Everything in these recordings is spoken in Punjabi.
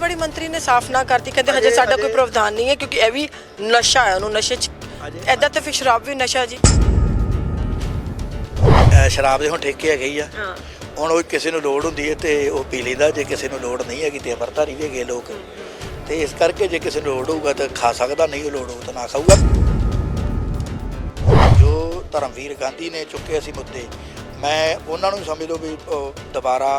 ਖੇਤੀਬਾੜੀ ਮੰਤਰੀ ਨੇ ਸਾਫ਼ ਨਾ ਕਰਤੀ ਕਹਿੰਦੇ ਹਜੇ ਸਾਡਾ ਕੋਈ ਪ੍ਰਾਵਧਾਨ ਨਹੀਂ ਹੈ ਕਿਉਂਕਿ ਇਹ ਵੀ ਨਸ਼ਾ ਹੈ ਉਹਨੂੰ ਨਸ਼ੇ 'ਚ ਐਦਾਂ ਤਾਂ ਫਿਰ ਸ਼ਰਾਬ ਵੀ ਨਸ਼ਾ ਜੀ। ਸ਼ਰਾਬ ਦੇ ਹੁਣ ਠੇਕੇ ਹੈਗੇ ਹੀ ਆ। ਹੁਣ ਉਹ ਕਿਸੇ ਨੂੰ ਲੋੜ ਹੁੰਦੀ ਹੈ ਤੇ ਉਹ ਪੀ ਲੈਂਦਾ ਜੇ ਕਿਸੇ ਨੂੰ ਲੋੜ ਨਹੀਂ ਹੈਗੀ ਤੇ ਅਮਰਤਾਰੀ ਵੀ ਹੈਗੇ ਲੋਕ। ਤੇ ਇਸ ਕਰਕੇ ਜੇ ਕਿਸੇ ਨੂੰ ਲੋੜ ਹੋਊਗਾ ਤਾਂ ਖਾ ਸਕਦਾ ਨਹੀਂ ਉਹ ਲੋੜ ਹੋਊ ਤਾਂ ਨਾ ਖਾਊਗਾ। ਜੋ ਧਰਮਵੀਰ ਗਾਂਧੀ ਨੇ ਚੁੱਕੇ ਸੀ ਮੁੱਦੇ ਮੈਂ ਉਹਨਾਂ ਨੂੰ ਸਮਝ ਲਓ ਵੀ ਦੁਬਾਰਾ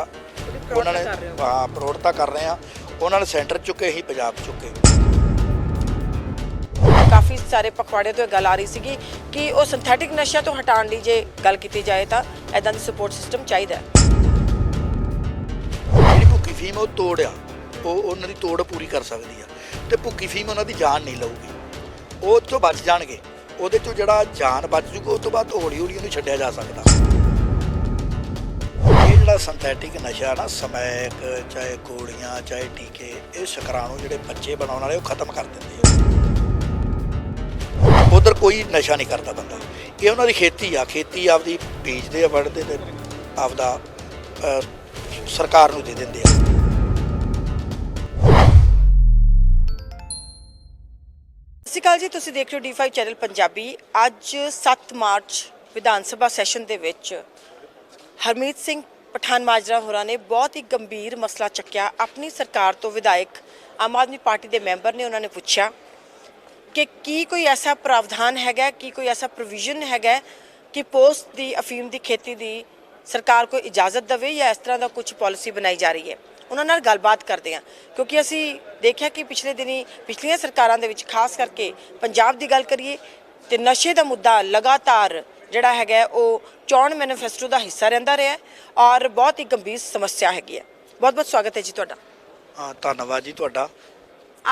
ਉਹਨਾਂ ਨੇ ਹੋ। ਹਾਂ ਪ੍ਰੋੜਤਾ ਕਰ ਰਹੇ ਆ ਉਹਨਾਂ ਨੇ ਸੈਂਟਰ ਚੁੱਕੇ ਹੀ ਪੰਜਾਬ ਚੁੱਕੇ। ਕਾਫੀ ਸਾਰੇ ਪਖਵਾੜੇ ਤੋਂ ਇਹ ਗੱਲ ਆ ਰਹੀ ਸੀਗੀ ਕਿ ਉਹ ਸਿੰਥੈਟਿਕ ਨਸ਼ਿਆਂ ਤੋਂ ਹਟਾਉਣ ਲਈ ਜੇ ਗੱਲ ਕੀਤੀ ਜਾਏ ਤਾਂ ਐਦਾਂ ਦੀ ਸਪੋਰਟ ਸਿਸਟਮ ਚਾਹੀਦਾ ਹੈ। ਜਿਹੜੀ ਭੁੱਕੀ ਫੀਮ ਉਹ ਤੋੜਿਆ। ਉਹ ਉਹਨਾਂ ਦੀ ਤੋੜ ਪੂਰੀ ਕਰ ਸਕਦੀ ਆ। ਤੇ ਭੁੱਕੀ ਫੀਮ ਉਹਨਾਂ ਦੀ ਜਾਨ ਨਹੀਂ ਲਊਗੀ। ਉਹ ਤੋਂ ਬਚ ਜਾਣਗੇ। ਉਹਦੇ ਚੋਂ ਜਿਹੜਾ ਜਾਨ ਬਚ ਜੂਗਾ ਉਹ ਤੋਂ ਬਾਅਦ ਹੌਲੀ ਹੌਲੀ ਉਹਨੂੰ ਛੱਡਿਆ ਜਾ ਸਕਦਾ। ਜਿਹੜਾ ਸਿੰਥੈਟਿਕ ਨਸ਼ਾ ਨਾ, ਸਮੈਕ, ਚਾਹੇ ਗੋਲੀਆਂ, ਚਾਹੇ ਟੀਕੇ, ਇਹ ਸ਼ੁਕਰਾਣੂ ਜਿਹੜੇ ਬੱਚੇ ਬਣਾਉਣ ਵਾਲੇ, ਉਹ ਖਤਮ ਕਰ ਦਿੰਦੇ ਆ। ਉਧਰ ਕੋਈ ਨਸ਼ਾ ਨਹੀਂ ਕਰਦਾ ਬੰਦਾ। ਇਹ ਉਹਨਾਂ ਦੀ ਖੇਤੀ ਆ, ਖੇਤੀ ਆਪਦੀ ਬੀਜਦੇ ਆ ਵੱਢਦੇ ਤੇ ਆਪਦਾ ਸਰਕਾਰ ਨੂੰ ਦੇ ਦਿੰਦੇ ਆ। ਸਤਿ ਜੀ, ਤੁਸੀਂ ਦੇਖ ਰਹੇ ਹੋ D5 ਚੈਨਲ ਪੰਜਾਬੀ। ਅੱਜ 7 ਮਾਰਚ ਵਿਧਾਨ ਸਭਾ ਸੈਸ਼ਨ ਦੇ ਵਿੱਚ ਹਰਮੀਤ ਸਿੰਘ ਪਠਾਨ ਮਾਜਰਾ ਹੋਰਾਂ ਨੇ ਬਹੁਤ ਹੀ ਗੰਭੀਰ ਮਸਲਾ ਚੱਕਿਆ। ਆਪਣੀ ਸਰਕਾਰ ਤੋਂ ਵਿਧਾਇਕ ਆਮ ਆਦਮੀ ਪਾਰਟੀ ਦੇ ਮੈਂਬਰ ਨੇ ਉਹਨਾਂ ਨੇ ਪੁੱਛਿਆ ਕਿ ਕੀ ਕੋਈ ਐਸਾ ਪ੍ਰਾਵਧਾਨ ਹੈਗਾ, ਕੀ ਕੋਈ ਐਸਾ ਪ੍ਰੋਵੀਜ਼ਨ ਹੈਗਾ ਕਿ ਪੋਸਟ ਦੀ, ਅਫੀਮ ਦੀ ਖੇਤੀ ਦੀ ਸਰਕਾਰ ਕੋਈ ਇਜਾਜ਼ਤ ਦੇਵੇ ਜਾਂ ਇਸ ਤਰ੍ਹਾਂ ਦਾ ਕੁਝ ਪਾਲਿਸੀ ਬਣਾਈ ਜਾ ਰਹੀ ਹੈ? ਉਹਨਾਂ ਨਾਲ ਗੱਲਬਾਤ ਕਰਦੇ ਹਾਂ, ਕਿਉਂਕਿ ਅਸੀਂ ਦੇਖਿਆ ਕਿ ਪਿਛਲੇ ਦਿਨੀ, ਪਿਛਲੀਆਂ ਸਰਕਾਰਾਂ ਦੇ ਵਿੱਚ ਖਾਸ ਕਰਕੇ ਪੰਜਾਬ ਦੀ ਗੱਲ ਕਰੀਏ ਤੇ ਨਸ਼ੇ ਦਾ ਮੁੱਦਾ ਲਗਾਤਾਰ ਜਿਹੜਾ ਹੈਗਾ ਉਹ ਚੋਣ ਮੈਨੀਫੈਸਟੋ ਦਾ ਹਿੱਸਾ ਰਹਿੰਦਾ ਰਿਹਾ ਔਰ ਬਹੁਤ ਹੀ ਗੰਭੀਰ ਸਮੱਸਿਆ ਹੈਗੀ ਹੈ। ਬਹੁਤ ਬਹੁਤ ਸਵਾਗਤ ਹੈ ਜੀ ਤੁਹਾਡਾ। ਹਾਂ ਧੰਨਵਾਦ ਜੀ ਤੁਹਾਡਾ।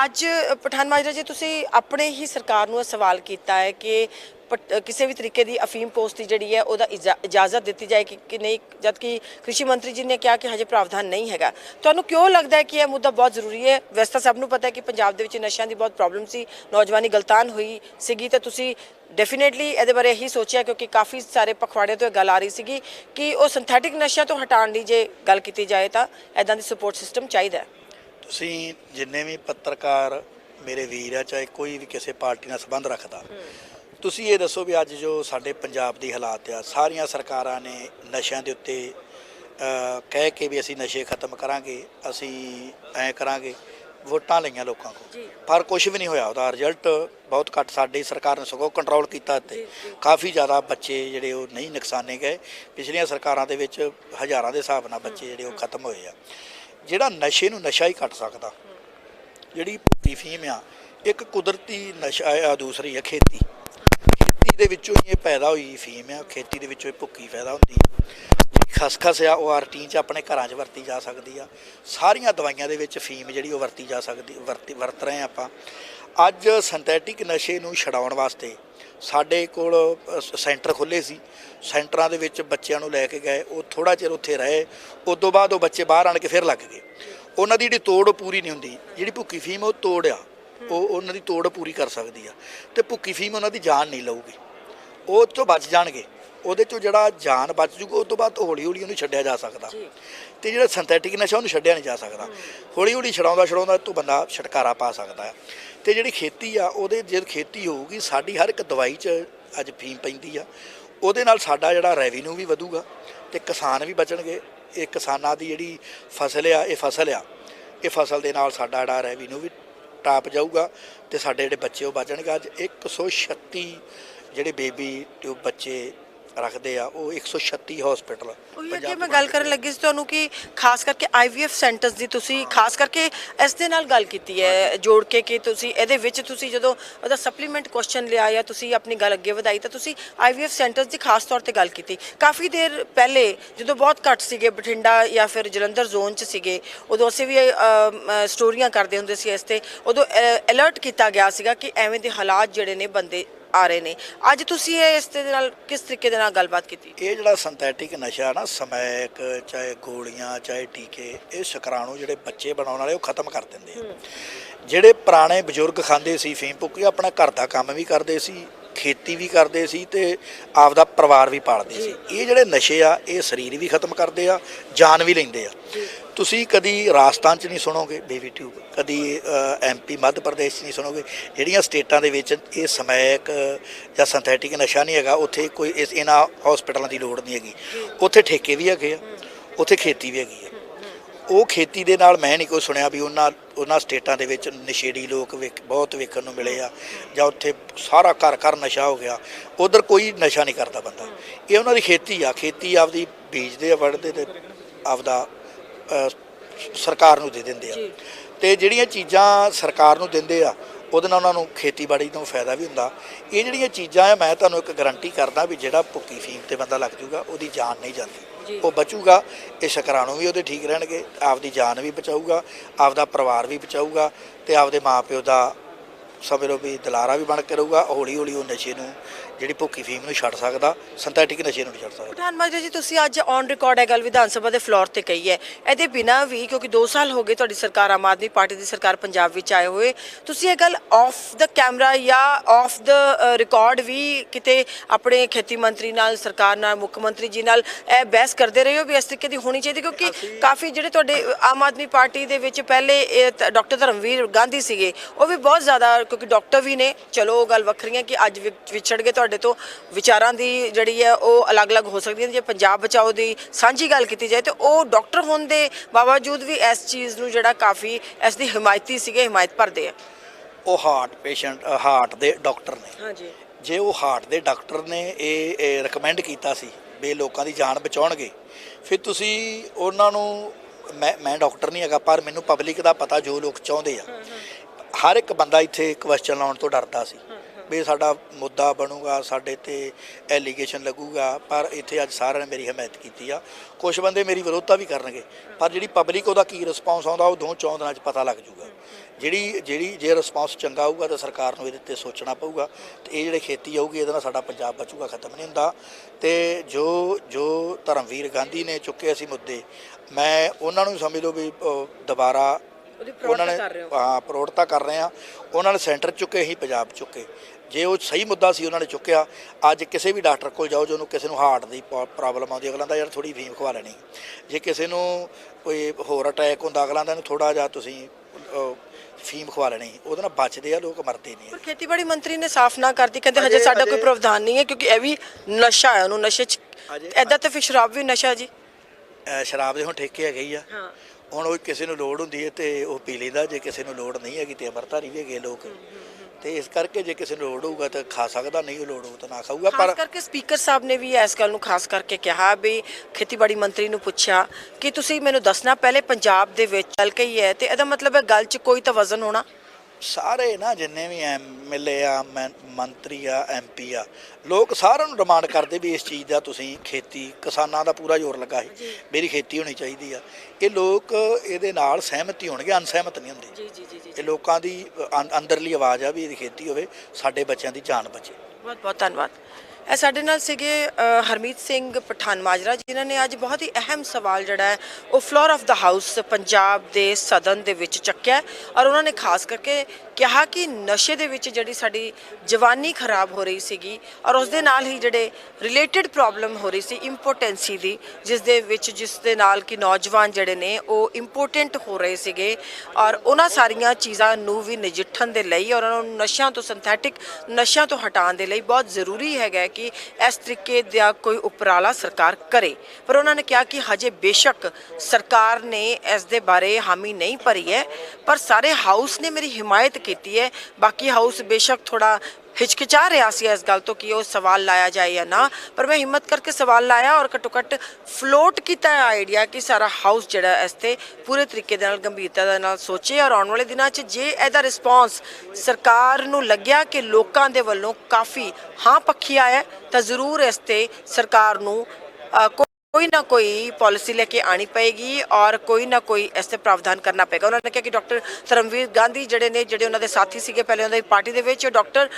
ਅੱਜ ਪਠਾਨ ਮਾਜਰਾ ਜੀ ਤੁਸੀਂ ਆਪਣੇ ਹੀ ਸਰਕਾਰ ਨੂੰ ਇਹ ਸਵਾਲ ਕੀਤਾ ਹੈ ਕਿ ਕਿਸੇ ਵੀ ਤਰੀਕੇ ਦੀ ਅਫੀਮ ਪੋਸਟ ਦੀ ਜਿਹੜੀ ਹੈ, ਉਹਦਾ ਇਜਾ- ਇਜਾਜ਼ਤ ਦਿੱਤੀ ਜਾਏ ਕਿ ਕਿ ਨਹੀਂ, ਜਦਕਿ ਕ੍ਰਿਸ਼ੀ ਮੰਤਰੀ ਜੀ ਨੇ ਕਿਹਾ ਕਿ ਹਜੇ ਪ੍ਰਾਵਧਾਨ ਨਹੀਂ ਹੈਗਾ। ਤੁਹਾਨੂੰ ਕਿਉਂ ਲੱਗਦਾ ਹੈ ਕਿ ਇਹ ਮੁੱਦਾ ਬਹੁਤ ਜ਼ਰੂਰੀ ਹੈ? ਵੈਸੇ ਤਾਂ ਸਭ ਨੂੰ ਪਤਾ ਹੈ ਕਿ ਪੰਜਾਬ ਦੇ ਵਿੱਚ ਨਸ਼ਿਆਂ ਦੀ ਬਹੁਤ ਪ੍ਰੋਬਲਮ ਸੀ, ਨੌਜਵਾਨੀ ਗਲਤਾਨ ਹੋਈ ਸੀਗੀ, ਤੇ ਤੁਸੀਂ ਡੈਫੀਨੇਟਲੀ ਇਹਦੇ ਬਾਰੇ ਇਹੀ ਸੋਚਿਆ, ਕਿਉਂਕਿ ਕਾਫੀ ਸਾਰੇ ਪਖਵਾੜੇ ਤੋਂ ਇਹ ਗੱਲ ਆ ਰਹੀ ਸੀਗੀ ਕਿ ਉਹ ਸਿੰਥੈਟਿਕ ਨਸ਼ਿਆਂ ਤੋਂ ਹਟਾਉਣ ਲਈ ਜੇ ਗੱਲ ਕੀਤੀ ਜਾਏ ਤਾਂ ਐਦਾਂ ਦੀ ਸਪੋਰਟ ਸਿਸਟਮ ਚਾਹੀਦਾ ਤੁਸੀਂ ਜਿੰਨੇ ਵੀ ਪੱਤਰਕਾਰ ਮੇਰੇ ਵੀਰ ਆ, ਚਾਹੇ ਕੋਈ ਵੀ ਕਿਸੇ ਪਾਰਟੀ ਨਾਲ ਸੰਬੰਧ ਰੱਖਦਾ ਤੁਸੀਂ ਇਹ ਦੱਸੋ ਵੀ ਅੱਜ ਜੋ ਸਾਡੇ ਪੰਜਾਬ ਦੀ ਹਾਲਾਤ ਆ ਸਾਰੀਆਂ ਸਰਕਾਰਾਂ ਨੇ ਨਸ਼ਿਆਂ ਦੇ ਉੱਤੇ ਕਹਿ ਕੇ ਵੀ ਅਸੀਂ ਨਸ਼ੇ ਖਤਮ ਕਰਾਂਗੇ ਅਸੀਂ ਐ ਕਰਾਂਗੇ ਵੋਟਾਂ ਲਈਆਂ ਲੋਕਾਂ ਕੋਲ। ਪਰ ਕੁਝ ਵੀ ਨਹੀਂ ਹੋਇਆ ਉਹਦਾ ਰਿਜ਼ਲਟ ਬਹੁਤ ਘੱਟ ਸਾਡੀ ਸਰਕਾਰ ਨੇ ਸਗੋਂ ਕੰਟਰੋਲ ਕੀਤਾ ਤੇ ਕਾਫੀ ਜ਼ਿਆਦਾ ਬੱਚੇ ਜਿਹੜੇ ਉਹ ਨਹੀਂ ਨੁਕਸਾਨੇ ਗਏ। ਪਿਛਲੀਆਂ ਸਰਕਾਰਾਂ ਦੇ ਵਿੱਚ ਹਜ਼ਾਰਾਂ ਦੇ ਹਿਸਾਬ ਨਾਲ ਬੱਚੇ ਜਿਹੜੇ ਉਹ ਖਤਮ ਹੋਏ ਆ। ਜਿਹੜਾ ਨਸ਼ੇ ਨੂੰ ਨਸ਼ਾ ਹੀ ਕੱਟ ਸਕਦਾ ਜਿਹੜੀ ਭੁੱਕੀ ਫੀਮ ਆ ਇੱਕ ਕੁਦਰਤੀ ਨਸ਼ਾ ਆ ਦੂਸਰੀ ਆ ਖੇਤੀ। ਦੇ ਵਿੱਚੋਂ ਹੀ ਇਹ ਪੈਦਾ ਹੋਈ ਫੀਮ ਆ, ਖੇਤੀ ਦੇ ਵਿੱਚੋਂ ਇਹ ਭੁੱਕੀ ਪੈਦਾ ਹੁੰਦੀ ਆ। ਜਿਹੜੀ ਖਸਖਸ ਆ, ਉਹ ਆਰਟੀਨ ਚ ਆਪਣੇ ਘਰਾਂ 'ਚ ਵਰਤੀ ਜਾ ਸਕਦੀ ਆ। ਸਾਰੀਆਂ ਦਵਾਈਆਂ ਦੇ ਵਿੱਚ ਫੀਮ ਜਿਹੜੀ ਉਹ ਵਰਤੀ ਜਾ ਸਕਦੀ, ਵਰਤੀ, ਵਰਤ ਰਹੇ ਆ ਆਪਾਂ। ਅੱਜ ਸਿੰਥੈਟਿਕ ਨਸ਼ੇ ਨੂੰ ਛਡਾਉਣ ਵਾਸਤੇ ਸਾਡੇ ਕੋਲ ਸੈਂਟਰ ਖੁੱਲੇ ਸੀ। ਸੈਂਟਰਾਂ ਦੇ ਵਿੱਚ ਬੱਚਿਆਂ ਨੂੰ ਲੈ ਕੇ ਗਏ, ਉਹ ਥੋੜਾ ਚਿਰ ਉੱਥੇ ਰਹੇ। ਉਸ ਤੋਂ ਬਾਅਦ ਉਹ ਬੱਚੇ ਬਾਹਰ ਆਣ ਕੇ ਫਿਰ ਲੱਗ ਗਏ। ਉਹਨਾਂ ਦੀ ਜਿਹੜੀ ਤੋੜ ਉਹ ਪੂਰੀ ਨਹੀਂ ਹੁੰਦੀ, ਜਿਹੜੀ ਭੁੱਕੀ ਫੀਮ ਉਹ ਤੋੜ ਆ। ਉਹ, ਉਹਨਾਂ ਦੀ ਤੋੜ ਪੂਰੀ ਕਰ ਸਕਦੀ ਆ। ਤੇ ਭੁੱਕੀ ਫੀਮ ਉਹਨਾਂ ਦੀ ਜਾਨ ਨਹੀਂ ਲਊਗੀ। ਉਹ ਤੋਂ ਬਚ ਜਾਣਗੇ। ਉਹਦੇ ਚੋਂ ਜਿਹੜਾ ਜਾਨ ਬਚ ਜੂਗਾ ਉਸ ਤੋਂ ਬਾਅਦ ਹੌਲੀ ਹੌਲੀ ਉਹਨੂੰ ਛੱਡਿਆ ਜਾ ਸਕਦਾ। ਤੇ ਜਿਹੜਾ ਸਿੰਥੈਟਿਕ ਨਸ਼ਾ ਉਹਨੂੰ ਛੱਡਿਆ ਨਹੀਂ ਜਾ ਸਕਦਾ। ਹੌਲੀ ਹੌਲੀ ਛਡਾਉਂਦਾ ਛਡਾਉਂਦਾ ਤੋਂ ਬੰਦਾ ਛਟਕਾਰਾ ਪਾ ਸਕਦਾ ਹੈ। ਤੇ ਜਿਹੜੀ ਖੇਤੀ ਆ ਉਹਦੇ ਜਦ ਖੇਤੀ ਹੋਊਗੀ ਸਾਡੀ ਹਰ ਇੱਕ ਦਵਾਈ 'ਚ ਅੱਜ ਫੀਮ ਪੈਂਦੀ ਆ। ਉਹਦੇ ਨਾਲ ਸਾਡਾ ਜਿਹੜਾ ਰੈਵਨਿਊ ਵੀ ਵਧੂਗਾ ਤੇ ਕਿਸਾਨ ਵੀ ਬਚਣਗੇ। ਇਹ ਕਿਸਾਨਾਂ ਦੀ ਜਿਹੜੀ ਫਸਲ ਆ ਇਹ ਫਸਲ ਆ। ਇਹ ਫਸਲ ਦੇ ਨਾਲ ਸਾਡਾ ਜਿਹੜਾ ਰੈਵਨਿਊ ਵੀ ਟਾਪ ਜਾਊਗਾ ਤੇ ਸਾਡੇ ਜਿਹੜੇ ਬੱਚੇ ਉਹ ਬਚਣਗੇ। ਅੱਜ 136 ਜਿਹੜੇ ਬੇਬੀ ਟਿਊਬ ਬੱਚੇ ਰੱਖਦੇ ਆ ਉਹ 136 ਹਸਪੀਟਲ ਉਹੀ ਅੱਗੇ ਮੈਂ ਗੱਲ ਕਰਨ ਲੱਗੀ ਸੀ ਤੁਹਾਨੂੰ ਕਿ ਖਾਸ ਕਰਕੇ ਆਈਵੀਐਫ ਸੈਂਟਰਸ ਦੀ ਤੁਸੀਂ ਖਾਸ ਕਰਕੇ ਇਸ ਦੇ ਨਾਲ ਗੱਲ ਕੀਤੀ ਹੈ ਜੋੜ ਕੇ ਕਿ ਤੁਸੀਂ ਇਹਦੇ ਵਿੱਚ ਤੁਸੀਂ ਜਦੋਂ ਉਹਦਾ ਸਪਲੀਮੈਂਟ ਕੁਐਸਚਨ ਲਿਆ ਜਾਂ ਤੁਸੀਂ ਆਪਣੀ ਗੱਲ ਅੱਗੇ ਵਧਾਈ ਤਾਂ ਤੁਸੀਂ ਆਈਵੀਐਫ ਸੈਂਟਰਸ ਦੀ ਖਾਸ ਤੌਰ ਤੇ ਗੱਲ ਕੀਤੀ। ਕਾਫੀ ਦੇਰ ਪਹਿਲੇ ਜਦੋਂ ਬਹੁਤ ਘੱਟ ਸੀਗੇ ਬਠਿੰਡਾ ਜਾਂ ਫਿਰ ਜਲੰਧਰ ਜ਼ੋਨ 'ਚ ਸੀਗੇ ਉਦੋਂ ਅਸੀਂ ਵੀ ਸਟੋਰੀਆਂ ਕਰਦੇ ਹੁੰਦੇ ਸੀ ਇਸ ਤੇ ਉਦੋਂ ਅਲਰਟ ਕੀਤਾ ਗਿਆ ਸੀਗਾ ਕਿ ਐਵੇਂ ਦੇ ਹਾਲਾਤ ਜਿਹੜੇ ਨੇ ਬੰਦੇ ਆ ਰਹੇ ਨੇ। ਅੱਜ ਤੁਸੀਂ ਇਹ ਇਸ ਦੇ ਨਾਲ ਕਿਸ ਤਰੀਕੇ ਦੇ ਨਾਲ ਗੱਲਬਾਤ ਕੀਤੀ? ਇਹ ਜਿਹੜਾ ਸਿੰਥੈਟਿਕ ਨਸ਼ਾ ਨਾ ਸਮੈਕ ਚਾਹੇ ਗੋਲੀਆਂ ਚਾਹੇ ਟੀਕੇ ਇਹ ਸ਼ੁਕਰਾਣੂ ਜਿਹੜੇ ਬੱਚੇ ਬਣਾਉਣ ਵਾਲੇ ਉਹ ਖਤਮ ਕਰ ਦਿੰਦੇ ਆ। ਜਿਹੜੇ ਪੁਰਾਣੇ ਬਜ਼ੁਰਗ ਖਾਂਦੇ ਸੀ ਫੀਮ ਭੁੱਕੀ ਆਪਣਾ ਘਰ ਦਾ ਕੰਮ ਵੀ ਕਰਦੇ ਸੀ ਖੇਤੀ ਵੀ ਕਰਦੇ ਸੀ ਤੇ ਆਪਦਾ ਪਰਿਵਾਰ ਵੀ ਪਾਲਦੇ ਸੀ। ਇਹ ਜਿਹੜੇ ਨਸ਼ੇ ਆ ਇਹ ਸਰੀਰ ਵੀ ਖਤਮ ਕਰਦੇ ਆ ਜਾਨ ਵੀ ਲੈਂਦੇ ਆ। ਤੁਸੀਂ ਕਦੀ ਰਾਜਸਥਾਨ ਚ ਨਹੀਂ ਸੁਣੋਗੇ, ਬੇਬੀ ਟਿਊਬ? ਕਦੀ ਐਮਪੀ ਮੱਧ ਪ੍ਰਦੇਸ਼ 'ਚ ਨਹੀਂ ਸੁਣੋਗੇ? ਜਿਹੜੀਆਂ ਸਟੇਟਾਂ ਦੇ ਵਿੱਚ ਇਹ ਸਮੈਕ ਜਾਂ ਸਿੰਥੈਟਿਕ ਨਸ਼ਾ ਨਹੀਂ ਹੈਗਾ, ਉੱਥੇ ਕੋਈ ਇਸ, ਇਹਨਾਂ ਹਸਪੀਟਲਾਂ ਦੀ ਲੋੜ ਨਹੀਂ ਹੈਗੀ। ਉੱਥੇ ਠੇਕੇ ਵੀ ਹੈਗੇ ਆ, ਉੱਥੇ ਖੇਤੀ ਵੀ ਹੈਗੀ ਆ। ਉਹ ਖੇਤੀ ਦੇ ਨਾਲ ਮੈਂ ਨਹੀਂ ਕੋਈ ਸੁਣਿਆ ਵੀ ਉਹਨਾਂ ਉਹਨਾਂ ਸਟੇਟਾਂ ਦੇ ਵਿੱਚ ਨਸ਼ੇੜੀ ਲੋਕ ਵੇਖ- ਬਹੁਤ ਵੇਖਣ ਨੂੰ ਮਿਲੇ ਆ, ਜਾਂ ਉੱਥੇ ਸਾਰਾ ਘਰ ਘਰ ਨਸ਼ਾ ਹੋ ਗਿਆ। ਉਧਰ ਕੋਈ ਨਸ਼ਾ ਨਹੀਂ ਕਰਦਾ ਬੰਦਾ। ਇਹ ਉਹਨਾਂ ਦੀ ਖੇਤੀ ਆ, ਖੇਤੀ ਆਪਦੀ ਬੀਜਦੇ ਆ ਵੜਦੇ ਤੇ ਆਪਦਾ ਸਰਕਾਰ ਨੂੰ ਦੇ ਦਿੰਦੇ ਆ। ਤੇ ਜਿਹੜੀਆਂ ਚੀਜ਼ਾਂ ਸਰਕਾਰ ਨੂੰ ਦਿੰਦੇ ਆ ਉਹਦੇ ਨਾਲ ਉਹਨਾਂ ਨੂੰ ਖੇਤੀਬਾੜੀ ਤੋਂ ਫਾਇਦਾ ਵੀ ਹੁੰਦਾ ਇਹ ਜਿਹੜੀਆਂ ਚੀਜ਼ਾਂ ਆ ਮੈਂ ਤੁਹਾਨੂੰ ਇੱਕ ਗਾਰੰਟੀ ਕਰਦਾ ਵੀ ਜਿਹੜਾ ਭੁੱਕੀ ਫੀਮ ਤੇ ਬੰਦਾ ਲੱਗ ਜੂਗਾ ਉਹਦੀ ਜਾਨ ਨਹੀਂ ਜਾਂਦੀ। ਉਹ ਬਚੂਗਾ ਇਹ ਸ਼ੁਕਰਾਣੂ ਵੀ ਉਹਦੇ ਠੀਕ ਰਹਿਣਗੇ ਆਪਦੀ ਜਾਨ ਵੀ ਬਚਾਊਗਾ ਆਪਦਾ ਪਰਿਵਾਰ ਵੀ ਬਚਾਊਗਾ ਤੇ ਆਪਦੇ ਮਾਪਿਓ ਦਾ ਸਮਝ ਲਓ ਵੀ ਦਲਾਰਾ ਵੀ ਬਣ ਕੇ ਰਹੂਗਾ ਹੌਲੀ ਹੌਲੀ ਉਹ ਨਸ਼ੇ ਨੂੰ ਜਿਹੜੀ ਭੁੱਕੀ ਫੀਮ ਨੂੰ ਛੱਡ ਸਕਦਾ ਸਿੰਥੈਟਿਕ ਨਸ਼ੇ ਨੂੰ ਨਹੀਂ ਛੱਡ ਸਕਦਾ। ਪਠਾਨ ਮਾਜਰਾ ਜੀ ਤੁਸੀਂ ਅੱਜ ਔਨ ਰਿਕਾਰਡ ਇਹ ਗੱਲ ਵਿਧਾਨ ਸਭਾ ਦੇ ਫਲੋਰ ਤੇ ਕਹੀ ਹੈ। ਇਹਦੇ ਬਿਨਾ ਵੀ ਕਿਉਂਕਿ 2 ਸਾਲ ਹੋ ਗਏ ਤੁਹਾਡੀ ਸਰਕਾਰ ਆਮ ਆਦਮੀ ਪਾਰਟੀ ਦੀ ਸਰਕਾਰ ਪੰਜਾਬ ਵਿੱਚ ਆਏ ਹੋਏ ਤੁਸੀਂ ਇਹ ਗੱਲ ਆਫ ਦਾ ਕੈਮਰਾ ਜਾਂ ਆਫ ਦਾ ਰਿਕਾਰਡ ਵੀ ਕਿਤੇ ਆਪਣੇ ਖੇਤੀ ਮੰਤਰੀ ਨਾਲ ਸਰਕਾਰ ਨਾਲ ਮੁੱਖ ਮੰਤਰੀ ਜੀ ਨਾਲ ਇਹ ਬਹਿਸ ਕਰਦੇ ਰਹੇ ਹੋ ਵੀ ਇਸ ਤਰੀਕੇ ਦੀ ਹੋਣੀ ਚਾਹੀਦੀ? ਕਿਉਂਕਿ ਕਾਫੀ ਜਿਹੜੇ ਤੁਹਾਡੇ ਆਮ ਆਦਮੀ ਪਾਰਟੀ ਦੇ ਵਿੱਚ ਪਹਿਲੇ ਇਹ ਤ- ਡਾਕਟਰ ਧਰਮਵੀਰ ਗਾਂਧੀ ਸੀਗੇ ਉਹ ਵੀ ਬਹੁਤ ਜ਼ਿਆਦਾ ਕਿਉਂਕਿ ਡਾਕਟਰ ਵੀ ਨੇ ਚਲੋ ਉਹ ਗੱਲ ਵੱਖਰੀ ਹੈ ਕਿ ਅੱਜ ਵਿਛੜ ਗਏ ਤੁਹਾਡੇ ਤੋਂ ਵਿਚਾਰਾਂ ਦੀ ਜਿਹੜੀ ਹੈ ਉਹ ਅਲੱਗ-ਅਲੱਗ ਹੋ ਸਕਦੀਆਂ ਨੇ ਜੇ ਪੰਜਾਬ ਬਚਾਓ ਦੀ ਸਾਂਝੀ ਗੱਲ ਕੀਤੀ ਜਾਏ ਤੇ ਉਹ ਡਾਕਟਰ ਹੋਣ ਦੇ ਬਾਵਜੂਦ ਵੀ ਇਸ ਚੀਜ਼ ਨੂੰ ਜਿਹੜਾ ਕਾਫੀ ਇਸ ਦੀ ਹਮਾਇਤੀ ਸੀਗੇ ਹਮਾਇਤ ਭਰਦੇ ਆ। ਉਹ ਹਾਰਟ ਪੇਸ਼ੈਂਟ ਹਾਰਟ ਦੇ ਡਾਕਟਰ ਨੇ। ਹਾਂਜੀ। ਜੇ ਉਹ ਹਾਰਟ ਦੇ ਡਾਕਟਰ ਨੇ ਇਹ ਰეკਮੈਂਡ ਕੀਤਾ ਸੀ ਇਹ ਲੋਕਾਂ ਦੀ ਜਾਨ ਬਚਾਉਣਗੇ ਫਿਰ ਤੁਸੀਂ ਉਹਨਾਂ ਨੂੰ ਮੈਂ ਮੈਂ ਡਾਕਟਰ ਨਹੀਂ ਹੈਗਾ ਪਰ ਮੈਨੂੰ ਪਬਲਿਕ ਦਾ ਪਤਾ ਜੋ ਲੋਕ ਚਾਹੁੰਦੇ ਆ। ਹਰ ਇੱਕ ਬੰਦਾ ਇੱਥੇ ਕੁਐਸਚਨ ਲਾਉਣ ਤੋਂ ਡਰਦਾ ਸੀ ਵੀ ਸਾਡਾ ਮੁੱਦਾ ਬਣੂਗਾ ਸਾਡੇ ਤੇ ਐਲੀਗੇਸ਼ਨ ਲੱਗੂਗਾ ਪਰ ਇੱਥੇ ਅੱਜ ਸਾਰਿਆਂ ਨੇ ਮੇਰੀ ਹਮਾਇਤ ਕੀਤੀ ਆ। ਕੁਝ ਬੰਦੇ ਮੇਰੀ ਵਿਰੋਧਤਾ ਵੀ ਕਰਨਗੇ ਪਰ ਜਿਹੜੀ ਪਬਲਿਕ ਉਹਦਾ ਕੀ ਰਿਸਪੌਂਸ ਆਉਂਦਾ ਉਹ ਦੋ ਚੌਂ ਦਿਨਾਂ 'ਚ ਪਤਾ ਲੱਗ ਜੂਗਾ। ਜਿਹੜੀ ਜਿਹੜੀ ਜੇ ਰਿਸਪੌਂਸ ਚੰਗਾ ਆਊਗਾ ਤਾਂ ਸਰਕਾਰ ਨੂੰ ਇਹਦੇ ਤੇ ਸੋਚਣਾ ਪਊਗਾ ਤੇ ਇਹ ਜਿਹੜੇ ਖੇਤੀ ਆਊਗੀ ਇਹਦੇ ਨਾਲ ਸਾਡਾ ਪੰਜਾਬ ਬਚੂਗਾ ਖਤਮ ਨਹੀਂ ਹੁੰਦਾ। ਤੇ ਜੋ ਜੋ ਧਰਮਵੀਰ ਗਾਂਧੀ ਨੇ ਚੁੱਕੇ ਅਸੀਂ ਮੁੱਦੇ ਮੈਂ ਉਹਨਾਂ ਨੂੰ ਸਮਝ ਲਓ ਵੀ ਦੁਬਾਰਾ ਉਹਦੀ ਨੇ ਕਰ ਰਹੇ ਹੋ। ਹਾਂ ਪ੍ਰੋੜਤਾ ਕਰ ਰਹੇ ਆ ਉਹਨਾਂ ਨੇ ਸੈਂਟਰ ਚੁੱਕੇ ਹੀ ਪੰਜਾਬ ਚੁੱਕੇ। ਜੇ ਉਹ ਸਹੀ ਮੁੱਦਾ ਸੀ ਉਹਨਾਂ ਨੇ ਚੁੱਕਿਆ। ਅੱਜ ਕਿਸੇ ਵੀ ਡਾਕਟਰ ਕੋਲ ਜਾਓ ਜੇ ਉਹਨੂੰ ਕਿਸੇ ਨੂੰ ਹਾਰਟ ਦੀ ਪ੍ਰੋਬਲਮ ਆਉਂਦੀ ਅਗਲਾ ਦਾ ਯਾਰ ਥੋੜੀ ਫੀਮ ਖਵਾ ਲੈਣੀ। ਜੇ ਕਿਸੇ ਨੂੰ ਕੋਈ ਹੋਰ ਅਟੈਕ ਹੁੰਦਾ ਅਗਲਾ ਦਾ ਇਹਨੂੰ ਥੋੜਾ ਜਿਹਾ ਤੁਸੀਂ ਫੀਮ ਖਵਾ ਲੈਣੀ। ਉਹਦੇ ਨਾਲ ਬਚਦੇ ਆ ਲੋਕ ਮਰਦੇ ਨਹੀਂ ਪਰ ਖੇਤੀਬਾੜੀ ਮੰਤਰੀ ਨੇ ਸਾਫ਼ ਨਾ ਕਰਤੀ ਕਹਿੰਦੇ ਹਜੇ ਸਾਡਾ ਕੋਈ ਪ੍ਰਾਵਧਾਨ ਨਹੀਂ ਹੈ ਕਿਉਂਕਿ ਇਹ ਵੀ ਨਸ਼ਾ ਹੈ ਉਹਨੂੰ ਨਸ਼ੇ 'ਚ ਐਦਾਂ ਤਾਂ ਫਿਰ ਸ਼ਰਾਬ ਵੀ ਨਸ਼ਾ ਜੀ। ਸ਼ਰਾਬ ਦੇ ਹੁਣ ਠੇਕੇ ਹੈਗੇ ਹੀ ਆ। ਹੁਣ ਉਹ ਕਿਸੇ ਨੂੰ ਲੋੜ ਹੁੰਦੀ ਹੈ ਤੇ ਉਹ ਪੀ ਲੈਂਦਾ ਜੇ ਕਿਸੇ ਨੂੰ ਲੋੜ ਨਹੀਂ ਹੈਗੀ ਤੇ ਅਮਰਤਾਰੀ ਵੀ ਹੈਗੇ ਲੋਕ। ਤੇ ਇਸ ਕਰਕੇ ਜੇ ਕਿਸੇ ਨੂੰ ਲੋੜ ਹੋਊਗਾ ਤਾਂ ਖਾ ਸਕਦਾ ਨਹੀਂ ਲੋੜ ਹੋਊ ਤਾਂ ਨਾ ਖਾਊਗਾ ਖਾਸ ਪਰ ਕਰਕੇ ਸਪੀਕਰ ਸਾਹਿਬ ਨੇ ਵੀ ਇਸ ਗੱਲ ਨੂੰ ਖਾਸ ਕਰਕੇ ਕਿਹਾ ਵੀ ਖੇਤੀਬਾੜੀ ਮੰਤਰੀ ਨੂੰ ਪੁੱਛਿਆ ਕਿ ਤੁਸੀਂ ਮੈਨੂੰ ਦੱਸਣਾ ਪਹਿਲੇ ਪੰਜਾਬ ਦੇ ਵਿੱਚ ਚੱਲ ਕੇ ਹੀ ਹੈ ਤੇ ਇਹਦਾ ਮਤਲਬ ਹੈ ਗੱਲ 'ਚ ਕੋਈ ਤਾਂ ਵਜ਼ਨ ਹੋਣਾ? ਸਾਰੇ ਨਾ ਜਿੰਨੇ ਵੀ ਐਮਐਲਏ ਆ ਮੰਤਰੀ ਆ ਐਮਪੀ ਆ ਲੋਕ ਸਾਰਿਆਂ ਨੂੰ ਡਿਮਾਂਡ ਕਰਦੇ ਵੀ ਇਸ ਚੀਜ਼ ਦਾ ਤੁਸੀਂ ਖੇਤੀ ਕਿਸਾਨਾਂ ਦਾ ਪੂਰਾ ਜ਼ੋਰ ਲੱਗਾ ਸੀ। ਮੇਰੀ ਖੇਤੀ ਹੋਣੀ ਚਾਹੀਦੀ ਆ। ਇਹ ਲੋਕ ਇਹਦੇ ਨਾਲ ਸਹਿਮਤ ਹੀ ਹੋਣਗੇ ਅਨਸਹਿਮਤ ਨਹੀਂ ਹੁੰਦੇ। ਜੀ ਜੀ ਜੀ ਇਹ ਲੋਕਾਂ ਦੀ ਅੰਦਰਲੀ ਆਵਾਜ਼ ਆ ਵੀ ਇਹਦੀ ਖੇਤੀ ਹੋਵੇ ਸਾਡੇ ਬੱਚਿਆਂ ਦੀ ਜਾਨ ਬਚੇ। ਬਹੁਤ ਬਹੁਤ ਧੰਨਵਾਦ। ਇਹ ਸਾਡੇ ਨਾਲ ਸੀਗੇ ਹਰਮੀਤ ਸਿੰਘ ਪਠਾਨ ਮਾਜਰਾ ਜਿਨ੍ਹਾਂ ਨੇ ਅੱਜ ਬਹੁਤ ਹੀ ਅਹਿਮ ਸਵਾਲ ਜਿਹੜਾ ਹੈ, ਉਹ floor of the house Punjab ਦੇ ਸਦਨ ਦੇ ਵਿੱਚ ਚੱਕਿਆ ਔਰ ਉਹਨਾਂ ਨੇ ਖਾਸ ਕਰਕੇ ਕਿਹਾ ਕਿ ਨਸ਼ੇ ਦੇ ਵਿੱਚ ਜਿਹੜੀ ਸਾਡੀ ਜਵਾਨੀ ਖਰਾਬ ਹੋ ਰਹੀ ਸੀਗੀ ਔਰ ਉਸ ਦੇ ਨਾਲ ਹੀ ਜਿਹੜੇ ਰਿਲੇਟਡ ਪ੍ਰੋਬਲਮ ਹੋ ਰਹੀ ਸੀ ਇੰਪੋਟੈਂਸੀ ਦੀ, ਜਿਸ ਦੇ ਵਿੱਚ ਜਿਸ ਦੇ ਨਾਲ ਕਿ ਨੌਜਵਾਨ ਜਿਹੜੇ ਨੇ, ਉਹ ਇੰਪੋਰਟੈਂਟ ਹੋ ਰਹੇ ਸੀਗੇ ਔਰ ਉਹਨਾਂ ਸਾਰੀਆਂ ਚੀਜ਼ਾਂ ਨੂੰ ਵੀ ਨਜਿੱਠਣ ਦੇ ਲਈ ਔਰ ਉਹਨਾਂ ਨੂੰ ਨਸ਼ਿਆਂ ਤੋਂ ਸਿੰਥੈਟਿਕ ਨਸ਼ਿਆਂ ਤੋਂ ਹਟਾਉਣ ਦੇ ਲਈ ਬਹੁਤ ਜ਼ਰੂਰੀ ਹੈਗਾ ਕਿ ਇਸ ਤਰੀਕੇ ਦਾ ਕੋਈ ਉਪਰਾਲਾ ਸਰਕਾਰ ਕਰੇ। ਪਰ ਉਹਨਾਂ ਨੇ ਕਿਹਾ ਕਿ ਹਜੇ ਬੇਸ਼ੱਕ ਸਰਕਾਰ ਨੇ ਇਸ ਦੇ ਬਾਰੇ ਹਾਮੀ ਨਹੀਂ ਭਰੀ ਹੈ, ਪਰ ਸਾਰੇ ਹਾਊਸ ਨੇ ਮੇਰੀ ਹਿਮਾਇਤ ਕੀਤੀ ਹੈ। ਬਾਕੀ ਹਾਊਸ ਬੇਸ਼ੱਕ ਥੋੜਾ ਹਿਚਕਿਚਾ ਰਿਹਾ ਸੀ ਇਸ ਗੱਲ ਤੋਂ ਕਿ ਉਹ ਸਵਾਲ ਲਾਇਆ ਜਾਏ ਜਾਂ ਨਾ ਪਰ ਮੈਂ ਹਿੰਮਤ ਕਰਕੇ ਸਵਾਲ ਲਾਇਆ ਔਰ ਘੱਟੋ ਘੱਟ ਫਲੋਟ ਕੀਤਾ ਆਈਡੀਆ ਕਿ ਸਾਰਾ ਹਾਊਸ ਜਿਹੜਾ ਇਸ ਤੇ ਪੂਰੇ ਤਰੀਕੇ ਦੇ ਨਾਲ ਗੰਭੀਰਤਾ ਦੇ ਨਾਲ ਸੋਚੇ ਔਰ ਆਉਣ ਵਾਲੇ ਦਿਨਾਂ 'ਚ ਜੇ ਇਹਦਾ ਰਿਸਪਾਂਸ ਸਰਕਾਰ ਨੂੰ ਲੱਗਿਆ ਕਿ ਲੋਕਾਂ ਦੇ ਵੱਲੋਂ ਕਾਫੀ ਹਾਂ ਪੱਖੀ ਆਇਆ ਤਾਂ ਜ਼ਰੂਰ ਇਸ ਤੇ ਸਰਕਾਰ ਨੂੰ ਅ, ਕੋ- ਕੋਈ ਨਾ ਕੋਈ ਪਾਲਿਸੀ ਲੈ ਕੇ ਆਣੀ ਪਏਗੀ ਔਰ ਕੋਈ ਨਾ ਕੋਈ ਇਸ ਤੇ ਪ੍ਰਾਵਧਾਨ ਕਰਨਾ ਪਏਗਾ। ਉਹਨਾਂ ਨੇ ਕਿਹਾ ਕਿ ਡਾਕਟਰ ਧਰਮਵੀਰ ਗਾਂਧੀ ਜਿਹੜੇ ਨੇ ਜਿਹੜੇ ਉਹਨਾਂ ਦੇ ਸਾਥੀ ਸੀਗੇ ਪਹਿਲੇ ਉਹਨਾਂ ਦੀ ਪਾਰਟੀ ਦੇ ਵਿੱਚ ਡਾਕਟਰ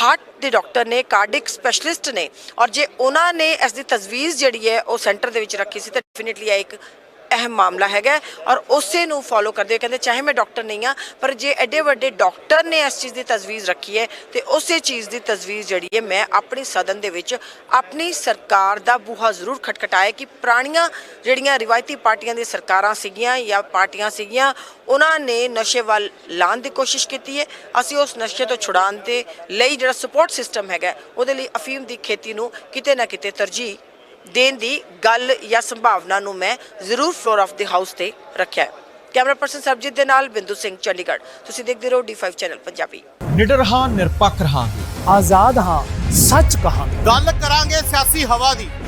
ਹਾਰਟ ਦੇ ਡਾਕਟਰ ਨੇ ਕਾਰਡਿਕ ਸਪੈਸ਼ਲਿਸਟ ਨੇ। ਔਰ ਜੇ ਉਹਨਾਂ ਨੇ ਇਸ ਦੀ ਤਜਵੀਜ਼ ਜਿਹੜੀ ਹੈ ਉਹ ਸੈਂਟਰ ਦੇ ਵਿੱਚ ਰੱਖੀ ਸੀ ਤਾਂ ਡੈਫੀਨਿਟਲੀ ਇਹ ਇੱਕ ਅਹਿਮ ਮਾਮਲਾ ਹੈਗਾ ਔਰ ਉਸੇ ਨੂੰ ਫੋਲੋ ਕਰਦੇ ਹੋਏ ਕਹਿੰਦੇ, ਚਾਹੇ ਮੈਂ ਡਾਕਟਰ ਨਹੀਂ ਆ ਪਰ ਜੇ ਐਡੇ ਵੱਡੇ ਡਾਕਟਰ ਨੇ ਇਸ ਚੀਜ਼ ਦੀ ਤਜਵੀਜ਼ ਰੱਖੀ ਹੈ, ਤੇ ਉਸੇ ਚੀਜ਼ ਦੀ ਤਜਵੀਜ਼ ਜਿਹੜੀ ਹੈ, ਮੈਂ ਆਪਣੀ ਸਦਨ ਦੇ ਵਿੱਚ ਆਪਣੀ ਸਰਕਾਰ ਦਾ ਬੂਹਾ ਜ਼ਰੂਰ ਖਟਖਟਾਇਆ ਕਿ ਪੁਰਾਣੀਆਂ ਜਿਹੜੀਆਂ ਰਿਵਾਇਤੀ ਪਾਰਟੀਆਂ ਦੀਆਂ ਸਰਕਾਰਾਂ ਸੀਗੀਆਂ ਜਾਂ ਪਾਰਟੀਆਂ ਸੀਗੀਆਂ, ਉਹਨਾਂ ਨੇ ਨਸ਼ੇ ਵੱਲ ਲਾਉਣ ਦੀ ਕੋਸ਼ਿਸ਼ ਕੀਤੀ ਹੈ। ਅਸੀਂ ਉਸ ਨਸ਼ੇ ਤੋਂ ਛੁਡਾਉਣ ਦੇ ਲਈ ਜਿਹੜਾ ਸਪੋਰਟ ਸਿਸਟਮ ਹੈਗਾ ਉਹਦੇ ਲਈ ਅਫੀਮ ਦੀ ਖੇਤੀ ਨੂੰ ਕਿਤੇ ਨਾ ਕਿਤੇ ਤਰਜੀਹ ਦੇਣ ਦੀ ਗੱਲ ਜਾਂ ਸੰਭਾਵਨਾ ਨੂੰ ਮੈਂ ਜ਼ਰੂਰ ਫਲੋਰ ਆਫ ਦੀ ਹਾਊਸ ਤੇ ਰੱਖਿਆ ਹੈ। ਕੈਮਰਾ ਪਰਸਨ ਸਰਬਜੀਤ ਦੇ ਨਾਲ ਬਿੰਦੂ ਸਿੰਘ ਚੰਡੀਗੜ੍ਹ। ਤੁਸੀਂ ਦੇਖਦੇ ਰਹੋ D5 ਚੈਨਲ ਪੰਜਾਬੀ। ਨਿਡਰ ਹਾਂ ਨਿਰਪੱਖ ਰਹਾਂਗੇ। ਆਜ਼ਾਦ ਹਾਂ ਸੱਚ ਕਹਾਂਗੇ। ਗੱਲ ਕਰਾਂਗੇ ਸਿਆਸੀ ਹਵਾ ਦੀ।